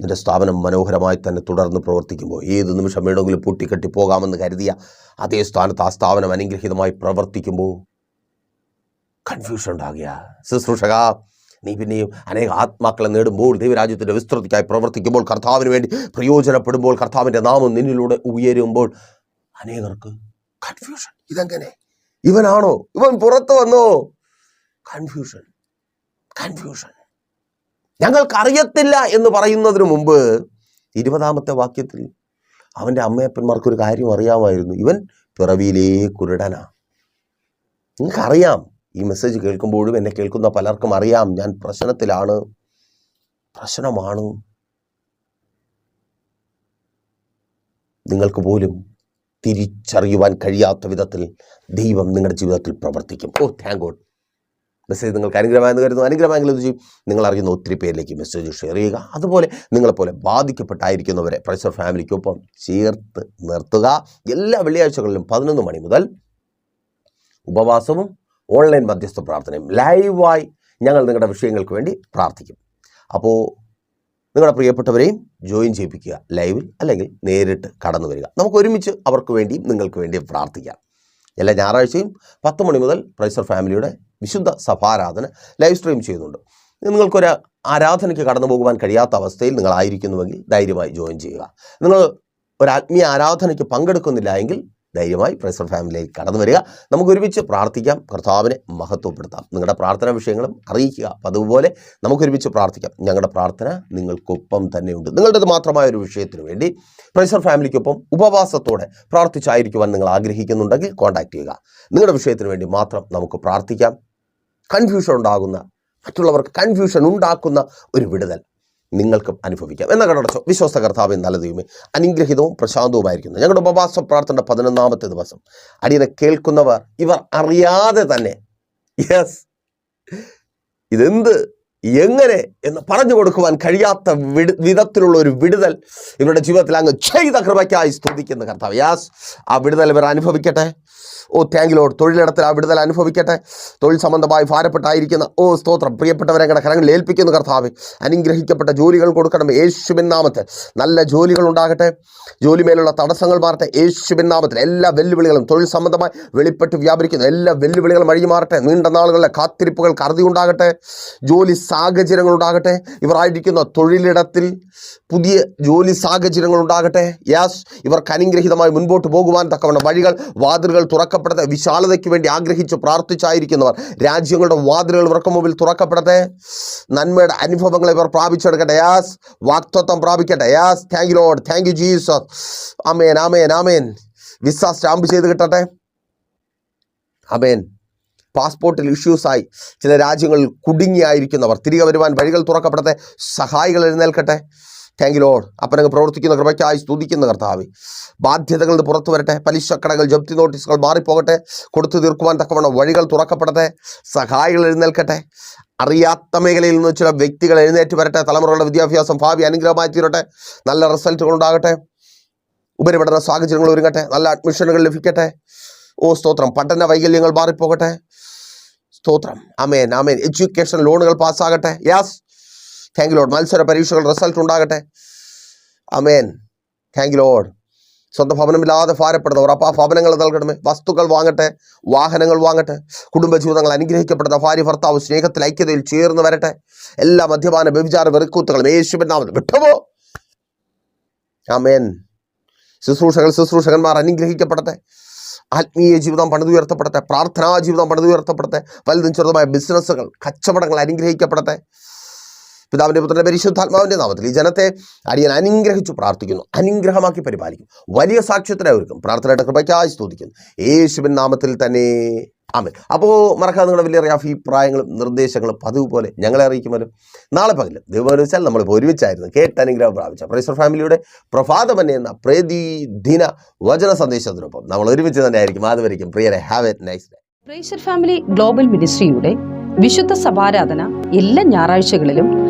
നിന്റെ സ്ഥാപനം മനോഹരമായി തന്നെ തുടർന്ന് പ്രവർത്തിക്കുമ്പോൾ ഏത് നിമിഷം വേണമെങ്കിലും പൂട്ടിക്കെട്ടി പോകാമെന്ന് കരുതിയ അതേ സ്ഥാനത്ത് ആ സ്ഥാപനം അനുഗ്രഹീതമായി പ്രവർത്തിക്കുമ്പോൾ കൺഫ്യൂഷൻ ഉണ്ടാകുക ശുശ്രൂഷക നീ പിന്നെയും അനേക ആത്മാക്കളെ നേടുമ്പോൾ ദൈവരാജ്യത്തിന്റെ വിസ്തൃതിക്കായി പ്രവർത്തിക്കുമ്പോൾ കർത്താവിന് വേണ്ടി പ്രയോജനപ്പെടുമ്പോൾ കർത്താവിന്റെ നാമം നിന്നിലൂടെ ഉയരുമ്പോൾ അനേകർക്ക് കൺഫ്യൂഷൻ ഇതെങ്ങനെ? ഇവനാണോ? ഇവൻ പുറത്തു വന്നോ? കൺഫ്യൂഷൻ കൺഫ്യൂഷൻ ഞങ്ങൾക്കറിയത്തില്ല എന്ന് പറയുന്നതിന് മുമ്പ് ഇരുപതാമത്തെ വാക്യത്തിൽ അവന്റെ അമ്മയപ്പന്മാർക്കൊരു കാര്യം അറിയാമായിരുന്നു. ഇവൻ പിറവിയിലേ കുരുടനാ. നിങ്ങൾക്കറിയാം ഈ മെസ്സേജ് കേൾക്കുമ്പോഴും എന്നെ കേൾക്കുന്ന പലർക്കും അറിയാം ഞാൻ പ്രശ്നത്തിലാണ്. പ്രശ്നമാണ്. നിങ്ങൾക്ക് പോലും തിരിച്ചറിയുവാൻ കഴിയാത്ത വിധത്തിൽ ദൈവം നിങ്ങളുടെ ജീവിതത്തിൽ പ്രവർത്തിക്കും. ഓ താങ്ക് ഗോഡ് മെസ്സേജ് നിങ്ങൾക്ക് അനുഗ്രഹമായെന്ന് കരുതുന്നു. അനുഗ്രഹമായെങ്കിൽ ഇത് ചെയ്യും? നിങ്ങൾ അറിയുന്ന ഒത്തിരി പേരിലേക്ക് മെസ്സേജ് ഷെയർ ചെയ്യുക. അതുപോലെ നിങ്ങളെപ്പോലെ ബാധിക്കപ്പെട്ടായിരിക്കുന്നവരെ പ്രഷർ ഫാമിലിക്കൊപ്പം ചേർത്ത് നിർത്തുക. എല്ലാ വെള്ളിയാഴ്ചകളിലും പതിനൊന്ന് മണി മുതൽ ഉപവാസവും ഓൺലൈൻ മധ്യസ്ഥ പ്രാർത്ഥനയും ലൈവായി ഞങ്ങൾ നിങ്ങളുടെ വിഷയങ്ങൾക്ക് വേണ്ടി പ്രാർത്ഥിക്കും. അപ്പോൾ നിങ്ങളുടെ പ്രിയപ്പെട്ടവരെയും ജോയിൻ ചെയ്യിപ്പിക്കുക. ലൈവിൽ അല്ലെങ്കിൽ നേരിട്ട് കടന്നു വരിക നമുക്ക് ഒരുമിച്ച് അവർക്ക് വേണ്ടിയും നിങ്ങൾക്ക് വേണ്ടിയും പ്രാർത്ഥിക്കാം. എല്ലാ ഞായറാഴ്ചയും പത്ത് മണി മുതൽ പ്രൈസർ ഫാമിലിയുടെ വിശുദ്ധ സഭാരാധന ലൈവ് സ്ട്രീം ചെയ്യുന്നുണ്ട്. നിങ്ങൾക്കൊരു ആരാധനയ്ക്ക് കടന്നു പോകുവാൻ കഴിയാത്ത അവസ്ഥയിൽ നിങ്ങളായിരിക്കുന്നുവെങ്കിൽ ധൈര്യമായി ജോയിൻ ചെയ്യുക. നിങ്ങൾ ഒരു ആത്മീയ ആരാധനയ്ക്ക് പങ്കെടുക്കുന്നില്ല എങ്കിൽ ധൈര്യമായി പ്രൈസർ ഫാമിലിയിലേക്ക് കടന്നു വരിക. നമുക്ക് ഒരുമിച്ച് പ്രാർത്ഥിക്കാം. കർത്താവിനെ മഹത്വപ്പെടുത്താം. നിങ്ങളുടെ പ്രാർത്ഥനാ വിഷയങ്ങളും അറിയിക്കുക. അപ്പം അതുപോലെ നമുക്ക് ഒരുമിച്ച് പ്രാർത്ഥിക്കാം. ഞങ്ങളുടെ പ്രാർത്ഥന നിങ്ങൾക്കൊപ്പം തന്നെയുണ്ട്. നിങ്ങളുടേത് മാത്രമായ ഒരു വിഷയത്തിന് വേണ്ടി പ്രൈസർ ഫാമിലിക്കൊപ്പം ഉപവാസത്തോടെ പ്രാർത്ഥിച്ചായിരിക്കുവാൻ നിങ്ങൾ ആഗ്രഹിക്കുന്നുണ്ടെങ്കിൽ കോൺടാക്ട് ചെയ്യുക. നിങ്ങളുടെ വിഷയത്തിന് വേണ്ടി മാത്രം നമുക്ക് പ്രാർത്ഥിക്കാം. കൺഫ്യൂഷൻ ഉണ്ടാകുന്ന മറ്റുള്ളവർക്ക് കൺഫ്യൂഷൻ ഉണ്ടാക്കുന്ന ഒരു വിടുതൽ. നിങ്ങൾക്കും അനുഭവിക്കാം. എന്ന കടടച്ചോ വിശ്വസ്ത കർത്താവ് നല്ല ദൈവമേ. അനുഗ്രഹിതവും പ്രശാന്തവുമായിരിക്കുന്നു. ഞങ്ങളുടെ ഉപവാസ പ്രാർത്ഥന പതിനൊന്നാമത്തെ ദിവസം. അടിയനെ കേൾക്കുന്നവർ ഇവർ അറിയാതെ തന്നെ യെസ് ഇതെന്ത് എങ്ങനെ എന്ന് പറഞ്ഞു കൊടുക്കുവാൻ കഴിയാത്ത വിട വിധത്തിലുള്ള ഒരു വിടുതൽ ഇവരുടെ ജീവിതത്തിൽ അങ്ങ് ചെയ്ത കൃപയ്ക്കായി സ്തുതിക്കുന്ന കർത്താവ്. യാസ് ആ വിടുതൽ ഇവർ അനുഭവിക്കട്ടെ. ഓ താങ്ക് ലോഡ് തൊഴിലിടത്തിൽ ആ വിടുതൽ അനുഭവിക്കട്ടെ. തൊഴിൽ സംബന്ധമായി ഭാരപ്പെട്ടായിരിക്കുന്ന ഓ സ്തോത്രം. പ്രിയപ്പെട്ടവരെ അങ്ങനെ കരങ്ങളിൽ ഏൽപ്പിക്കുന്ന കർത്താവ്. അനുഗ്രഹിക്കപ്പെട്ട ജോലികൾ കൊടുക്കണം യേശുബിൻ നാമത്തിൽ നല്ല ജോലികൾ ഉണ്ടാകട്ടെ. ജോലിമേലുള്ള തടസ്സങ്ങൾ മാറട്ടെ. യേശുബിൻ നാമത്തിൽ എല്ലാ വെല്ലുവിളികളും തൊഴിൽ സംബന്ധമായി വെളിപ്പെട്ട് വ്യാപരിക്കുന്ന. എല്ലാ വെല്ലുവിളികളും അഴിഞ്ഞു മാറട്ടെ. നീണ്ട നാളുകളിലെ കാത്തിരിപ്പുകൾ കറുതി ഉണ്ടാകട്ടെ. ജോലി സാഹചര്യങ്ങൾ ഉണ്ടാകട്ടെ. ഇവർ ആയിരിക്കുന്ന തൊഴിലിടത്തിൽ പുതിയ ജോലി സാഹചര്യങ്ങൾ ഉണ്ടാകട്ടെ. യാസ് ഇവർക്ക് അനുഗ്രഹീതമായി മുൻപോട്ട് പോകുവാൻ തക്കവണ്ണം വഴികൾ വാതിലുകൾ തുറക്കപ്പെടട്ടെ. വിശാലതയ്ക്ക് വേണ്ടി ആഗ്രഹിച്ച് പ്രാർത്ഥിച്ചായിരിക്കുന്നവർ രാജ്യങ്ങളുടെ വാതിലുകൾ ഇവർക്ക് മുമ്പിൽ തുറക്കപ്പെടട്ടെ. നന്മയുടെ അനുഭവങ്ങൾ ഇവർ പ്രാപിച്ചെടുക്കട്ടെ. യാസ് വാക്തത്വം പ്രാപിക്കട്ടെ. Yes thank you Lord thank you Jesus amen amen amen visa stamp ചെയ്ത് കിട്ടട്ടെ. അമേൻ പാസ്പോർട്ടിൽ ഇഷ്യൂസായി ചില രാജ്യങ്ങളിൽ കുടുങ്ങിയായിരിക്കുന്നവർ തിരികെ വരുവാൻ വഴികൾ തുറക്കപ്പെടട്ടെ. സഹായികൾ എഴുന്നേൽക്കട്ടെ. താങ്ക് യു ലോഡ് അപ്പനങ്ങ് പ്രവർത്തിക്കുന്ന കൃപയ്ക്കായി സ്തുതിക്കുന്ന കർത്താവ്. ബാധ്യതകൾ പുറത്തു വരട്ടെ. പലിശക്കടകൾ ജപ്തി നോട്ടീസുകൾ മാറിപ്പോകട്ടെ. കൊടുത്തു തീർക്കുവാൻ തക്കവണ്ണം വഴികൾ തുറക്കപ്പെടട്ടെ. സഹായികൾ എഴുന്നേൽക്കട്ടെ. അറിയാത്ത മേഖലയിൽ നിന്ന് ചില വ്യക്തികൾ എഴുന്നേറ്റ് വരട്ടെ. തലമുറകളുടെ വിദ്യാഭ്യാസം ഭാവി അനുഗ്രഹമായി തീരട്ടെ. നല്ല റിസൾട്ടുകൾ ഉണ്ടാകട്ടെ. ഉപരിപഠന സാഹചര്യങ്ങൾ ഒരുങ്ങട്ടെ. നല്ല അഡ്മിഷനുകൾ ലഭിക്കട്ടെ. ഓ സ്തോത്രം. പഠന വൈകല്യങ്ങൾ മാറിപ്പോകട്ടെ. സ്തോത്രം. അമേൻ അമേൻ എഡ്യൂക്കേഷൻ ലോണുകൾ പാസ്സാകട്ടെ യാസ് താങ്ക് ലോഡ് മത്സര പരീക്ഷകൾ റിസൾട്ട് ഉണ്ടാകട്ടെ. അമേൻ താങ്ക് ലോഡ് സ്വന്തം ഭവനമില്ലാതെ ഭാരപ്പെടുന്നവർ അപ്പോൾ ആ ഭവനങ്ങൾ നൽകണമേ. വസ്തുക്കൾ വാങ്ങട്ടെ വാഹനങ്ങൾ വാങ്ങട്ടെ കുടുംബജീവിതങ്ങൾ അനുഗ്രഹിക്കപ്പെടുന്ന ഭാര്യ ഭർത്താവ് സ്നേഹത്തിൽ ഐക്യതയിൽ ചേർന്ന് വരട്ടെ. എല്ലാ മദ്യപാന വ്യഭിചാര വെറുക്കൂത്തുകളും യേശുവിൻ വിട്ടുമോ അമേൻ ശുശ്രൂഷകൾ ശുശ്രൂഷകന്മാർ അനുഗ്രഹിക്കപ്പെടട്ടെ. ആത്മീയ ജീവിതം പണിതുയർത്തപ്പെടട്ടെ. പ്രാർത്ഥനാ ജീവിതം പണിതുയർത്തപ്പെടട്ടെ. വലുതും ചെറുതുമായ ബിസിനസ്സുകൾ കച്ചവടങ്ങൾ അനുഗ്രഹിക്കപ്പെടട്ടെ. പിതാവിന്റെ പുത്രന്റെ പരിശുദ്ധാത്മാവിന്റെ നാമത്തിൽ ഈ ജനത്തെ അടിയൻ അനുഗ്രഹിച്ചു പ്രാർത്ഥിക്കുന്നു അനുഗ്രഹമാക്കി പരിപാലിക്കും വലിയ സാക്ഷ്യത്തിനായി ഒരുക്കും. പ്രാർത്ഥനയുടെ കൃപയ്ക്കായി സ്തുതിക്കുന്നു. യേശുവിൻ നാമത്തിൽ തന്നെ ആമൻ. അപ്പോൾ മറക്കാതെ നിങ്ങളുടെ വലിയ അഭിപ്രായങ്ങളും നിർദ്ദേശങ്ങളും പതിവ് പോലെ ഞങ്ങളെ അറിയിക്കുമല്ലോ. നാളെ പകലും ദൈവം വെച്ചാൽ നമ്മളിപ്പോൾ ഒരുമിച്ചായിരുന്നു. കേട്ട് അനുഗ്രഹം പ്രാപിച്ച പ്രൈസർ ഫാമിലിയുടെ പ്രഭാതമന്നെ എന്ന പ്രതിദിന വചന സന്ദേശത്തിനൊപ്പം നമ്മൾ ഒരുമിച്ച് തന്നെ ആയിരിക്കും അതുവരെയും പ്രിയരെ have a nice day praiser family global മിനിസ്ട്രിയുടെ വിശുദ്ധ സഭാരാധന എല്ലാ ഞായറാഴ്ചകളിലും